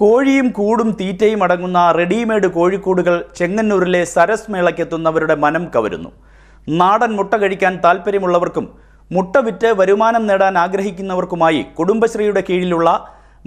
കോഴിയും കൂടും തീറ്റയും അടങ്ങുന്ന റെഡിമെയ്ഡ് കോഴിക്കൂടുകൾ ചെങ്ങന്നൂരിലെ സരസ് മേളയ്ക്കെത്തുന്നവരുടെ മനം കവരുന്നു. നാടൻ മുട്ട കഴിക്കാൻ താല്പര്യമുള്ളവർക്കും മുട്ട വിറ്റ് വരുമാനം നേടാൻ ആഗ്രഹിക്കുന്നവർക്കുമായി കുടുംബശ്രീയുടെ കീഴിലുള്ള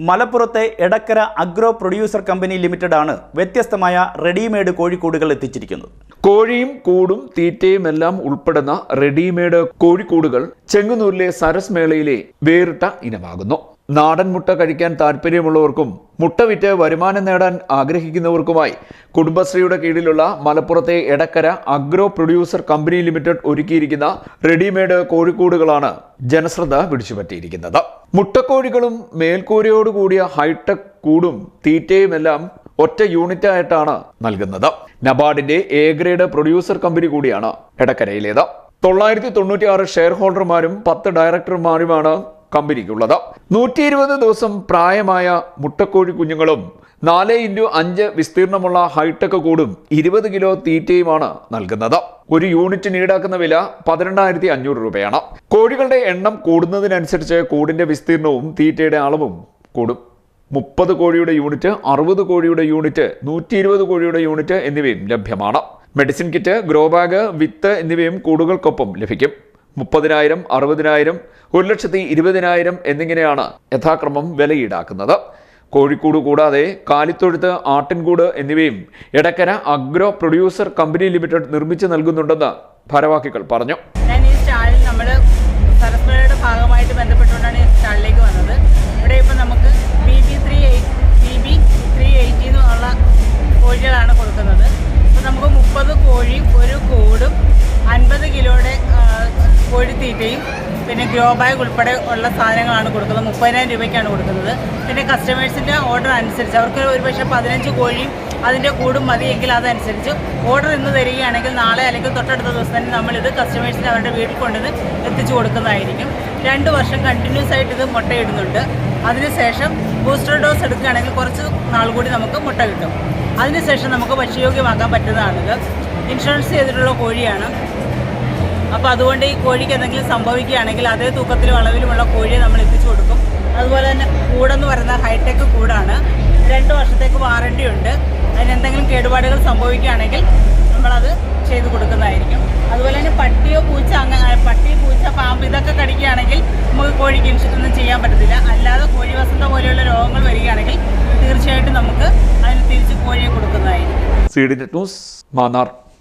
മലപ്പുറത്തെ Edakkara agro producer company limited ആണ് വ്യത്യസ്തമായ റെഡിമെയ്ഡ് കോഴിക്കൂടുകൾ എത്തിച്ചിരിക്കുന്നത്. കോഴിയും കൂടും തീറ്റയും എല്ലാം ഉൾപ്പെടുന്ന റെഡിമെയ്ഡ് കോഴിക്കൂടുകൾ ചെങ്ങന്നൂരിലെ സരസ് മേളയിലെ വേറിട്ട ഇനമാകുന്നു. നാടൻ മുട്ട കഴിക്കാൻ താല്പര്യമുള്ളവർക്കും മുട്ട വിറ്റ് വരുമാനം നേടാൻ ആഗ്രഹിക്കുന്നവർക്കുമായി കുടുംബശ്രീയുടെ കീഴിലുള്ള മലപ്പുറത്തെ Edakkara agro producer company limited ഒരുക്കിയിരിക്കുന്ന റെഡിമെയ്ഡ് കോഴിക്കൂടുകളാണ് ജനശ്രദ്ധ പിടിച്ചുപറ്റിയിരിക്കുന്നത്. മുട്ടക്കോഴികളും മേൽക്കൂരയോടുകൂടിയ ഹൈടെക് കൂടും തീറ്റയുമെല്ലാം ഒറ്റ യൂണിറ്റ് ആയിട്ടാണ് നൽകുന്നത്. നബാർഡിന്റെ എ ഗ്രേഡ് പ്രൊഡ്യൂസർ കമ്പനി കൂടിയാണ് എടക്കരയിലേത്. തൊള്ളായിരത്തി തൊണ്ണൂറ്റി ആറ് ഷെയർ ഹോൾഡർമാരും പത്ത് ഡയറക്ടർമാരുമാണ് കമ്പനിക്കുള്ളത്. നൂറ്റി ഇരുപത് ദിവസം പ്രായമായ മുട്ടക്കോഴി കുഞ്ഞുങ്ങളും നാല് ഇന്റു അഞ്ച് വിസ്തീർണമുള്ള ഹൈടെക് കൂടും ഇരുപത് കിലോ തീറ്റയുമാണ് നൽകുന്നത്. ഒരു യൂണിറ്റിന് ഈടാക്കുന്ന വില പതിനെണ്ണായിരത്തി അഞ്ഞൂറ് രൂപയാണ്. കോഴികളുടെ എണ്ണം കൂടുന്നതിനനുസരിച്ച് കൂടിന്റെ വിസ്തീർണവും തീറ്റയുടെ അളവും കൂടും. മുപ്പത് കോഴിയുടെ യൂണിറ്റ് അറുപത് കോഴിയുടെ യൂണിറ്റ് നൂറ്റി ഇരുപത് കോഴിയുടെ യൂണിറ്റ് എന്നിവയും ലഭ്യമാണ്. മെഡിസിൻ കിറ്റ് ഗ്രോ ബാഗ് വിത്ത് എന്നിവയും കൂടുകൾക്കൊപ്പം ലഭിക്കും. മുപ്പതിനായിരം അറുപതിനായിരം ഒരു ലക്ഷത്തി ഇരുപതിനായിരം എന്നിങ്ങനെയാണ് യഥാക്രമം വില ഈടാക്കുന്നത് കോഴിക്കോട് കൂടാതെ കാലിത്തൊഴുത്ത് ആട്ടിൻകൂട് എന്നിവയും Edakkara agro producer company limited നിർമ്മിച്ചു നൽകുന്നുണ്ടെന്ന് ഭാരവാഹികൾ പറഞ്ഞു. കോഴിത്തീറ്റയും പിന്നെ ഗ്രോ ബാഗ് ഉൾപ്പെടെ ഉള്ള സാധനങ്ങളാണ് കൊടുക്കുന്നത്. മുപ്പതിനായിരം രൂപയ്ക്കാണ് കൊടുക്കുന്നത്. പിന്നെ കസ്റ്റമേഴ്സിന്റെ ഓർഡർ അനുസരിച്ച് അവർക്ക് ഒരു പക്ഷേ പതിനഞ്ച് കോഴിയും അതിന്റെ കൂടും മതിയെങ്കിൽ അതനുസരിച്ച് ഓർഡർ ഇന്ന് തരികയാണെങ്കിൽ നാളെ അല്ലെങ്കിൽ തൊട്ടടുത്ത ദിവസം തന്നെ നമ്മളിത് കസ്റ്റമേഴ്സിന് അവരുടെ വീട്ടിൽ കൊണ്ടുവന്ന് എത്തിച്ചു കൊടുക്കുന്നതായിരിക്കും. രണ്ട് വർഷം കണ്ടിന്യൂസ് ആയിട്ട് ഇത് മുട്ടയിടുന്നുണ്ട്. അതിനുശേഷം ബൂസ്റ്റർ ഡോസ് എടുക്കുകയാണെങ്കിൽ കുറച്ച് നാൾ കൂടി നമുക്ക് മുട്ട കിട്ടും. അതിനുശേഷം നമുക്ക് ഭക്ഷ്യയോഗ്യമാക്കാൻ പറ്റുന്നതാണിത്. ഇൻഷുറൻസ് ചെയ്തിട്ടുള്ള കോഴിയാണ്. അപ്പോൾ അതുകൊണ്ട് ഈ കോഴിക്ക് എന്തെങ്കിലും സംഭവിക്കുകയാണെങ്കിൽ അതേ തൂക്കത്തിലും അളവിലുമുള്ള കോഴിയെ നമ്മൾ എത്തിച്ചു കൊടുക്കും. അതുപോലെ തന്നെ കൂടെന്ന് പറയുന്ന ഹൈടെക് കൂടാണ്. രണ്ട് വർഷത്തേക്ക് വാറണ്ടി ഉണ്ട്. അതിന് എന്തെങ്കിലും കേടുപാടുകൾ സംഭവിക്കുകയാണെങ്കിൽ നമ്മളത് ചെയ്തു കൊടുക്കുന്നതായിരിക്കും. അതുപോലെ തന്നെ പട്ടിയോ പൂച്ച അങ്ങനെ പട്ടി പൂച്ച പാമ്പ് ഇതൊക്കെ കടിക്കുകയാണെങ്കിൽ നമുക്ക് കോഴിക്ക് ഒന്നും ചെയ്യാൻ പറ്റത്തില്ല. അല്ലാതെ കോഴി വസന്ത പോലെയുള്ള രോഗങ്ങൾ വരികയാണെങ്കിൽ തീർച്ചയായിട്ടും നമുക്ക് അതിന് തിരിച്ച് കോഴിയെ കൊടുക്കുന്നതായിരിക്കും. C D news Mannar.